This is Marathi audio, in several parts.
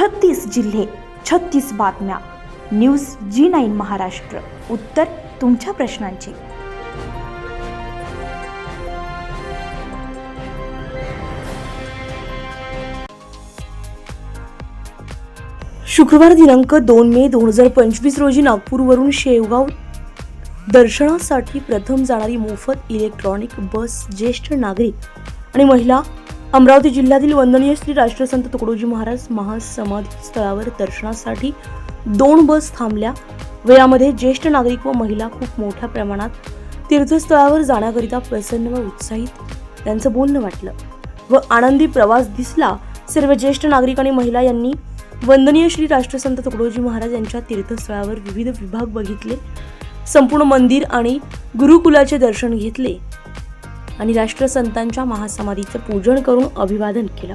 छत्तीस जिल्हे छत्तीस बातम्या. News G nine Maharashtra. उत्तर तुमच्या प्रश्नांची. शुक्रवार दिनांक दोन मे दोन हजार पंचवीस रोजी नागपूरवरून शेवगाव दर्शनासाठी प्रथम जाणारी मोफत इलेक्ट्रॉनिक बस ज्येष्ठ नागरिक आणि महिला अमरावती जिल्ह्यातील वंदनीय श्री राष्ट्रसंत तुकडोजी महाराज महासमाधी स्थळावर दर्शनासाठी दोन बस थांबल्या. व यामध्ये ज्येष्ठ नागरिक व महिला खूप मोठ्या प्रमाणात तीर्थस्थळावर जाण्याकरिता प्रसन्न व उत्साहित त्यांचं बोलणं वाटलं व आनंदी प्रवास दिसला. सर्व ज्येष्ठ नागरिक आणि महिला यांनी वंदनीय श्री राष्ट्रसंत तुकडोजी महाराज यांच्या तीर्थस्थळावर विविध विभाग बघितले. संपूर्ण मंदिर आणि गुरुकुलाचे दर्शन घेतले. आणि राष्ट्रसंतांच्या महासमाधीचं पूजन करून अभिवादन केलं.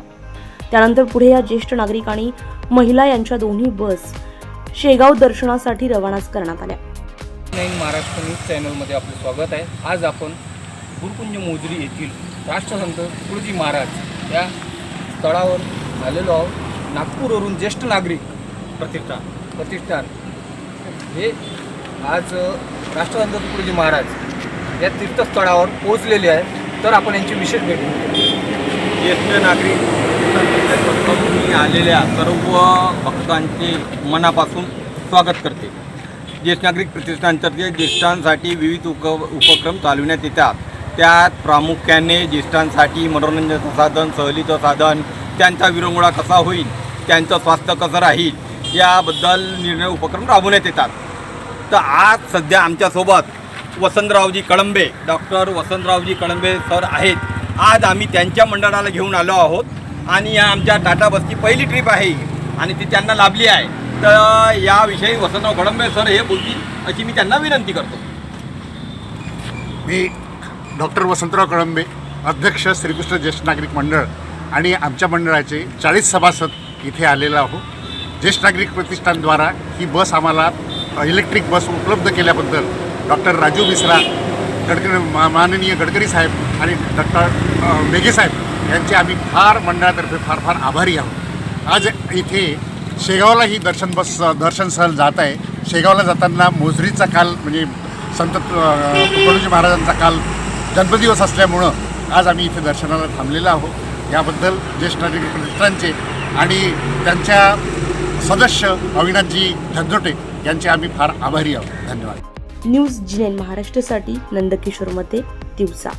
त्यानंतर पुढे या ज्येष्ठ नागरिक आणि महिला यांच्या दोन्ही बस शेगाव दर्शनासाठी रवानाच करण्यात आल्या. नाईन महाराष्ट्र न्यूज चॅनलमध्ये आपलं स्वागत आहे. आज आपण गुरुकुंज मोजरी येथील राष्ट्रसंत तुळजी महाराज या स्थळावर आलेलो आहोत. नागपूरवरून ज्येष्ठ नागरिक प्रतिष्ठान प्रतिष्ठान. हे आज राष्ट्रसंत तुकडोजी महाराज या तीर्थस्थळावर पोहोचलेले आहे. तर आपण यांची विशेष भेट ज्येष्ठ नागरिक मी आलेल्या सर्व भक्तांचे मनापासून स्वागत करते. ज्येष्ठ नागरिक प्रतिष्ठानतर्फे ज्येष्ठांसाठी विविध उप उपक्रम चालविण्यात येतात. त्यात प्रामुख्याने ज्येष्ठांसाठी मनोरंजनाचं साधन सहलीचं साधन त्यांचा विरंगुळा कसा होईल त्यांचं स्वास्थ्य कसं राहील याबद्दल निर्णय उपक्रम राबवण्यात येतात. तर आज सध्या आमच्यासोबत वसंतरावजी कळंबे डॉक्टर वसंतरावजी कळंबे सर आहेत. आज आम्ही त्यांच्या मंडळाला घेऊन आलो आहोत आणि या आमच्या टाटा बसची पहिली ट्रिप आहे आणि ती त्यांना लाभली आहे. तर याविषयी वसंतराव कळंबे सर हे बोलतील अशी मी त्यांना विनंती करतो. मी डॉक्टर वसंतराव कळंबे अध्यक्ष श्रीकृष्ण ज्येष्ठ नागरिक मंडळ आणि आमच्या मंडळाचे चाळीस सभासद इथे आलेलो आहोत. ज्येष्ठ नागरिक प्रतिष्ठानद्वारा ही बस आम्हाला इलेक्ट्रिक बस उपलब्ध केल्याबद्दल डॉक्टर राजू मिश्रा गडकरी मा- माननीय गडकरी साहेब आणि डॉक्टर अ, मेघे साहेब यांचे आम्ही फार मंडळातर्फे फार फार आभारी आहोत. आज इथे शेगावला ही दर्शन बस दर्शन सहल जात आहे. शेगावला जाताना मोजरीचा काल म्हणजे संत तुकडोजी महाराजांचा काल जन्मदिवस असल्यामुळं आज आम्ही इथे दर्शनाला थांबलेलो आहोत. याबद्दल ज्येष्ठ नागरिक मित्रांचे आणि त्यांच्या सदस्य अविनाथजी झंझोटे यांचे आम्ही फार आभारी आहोत. धन्यवाद. न्यूज जी महाराष्ट्रसाठी महाराष्ट्रासाठी दिवसा.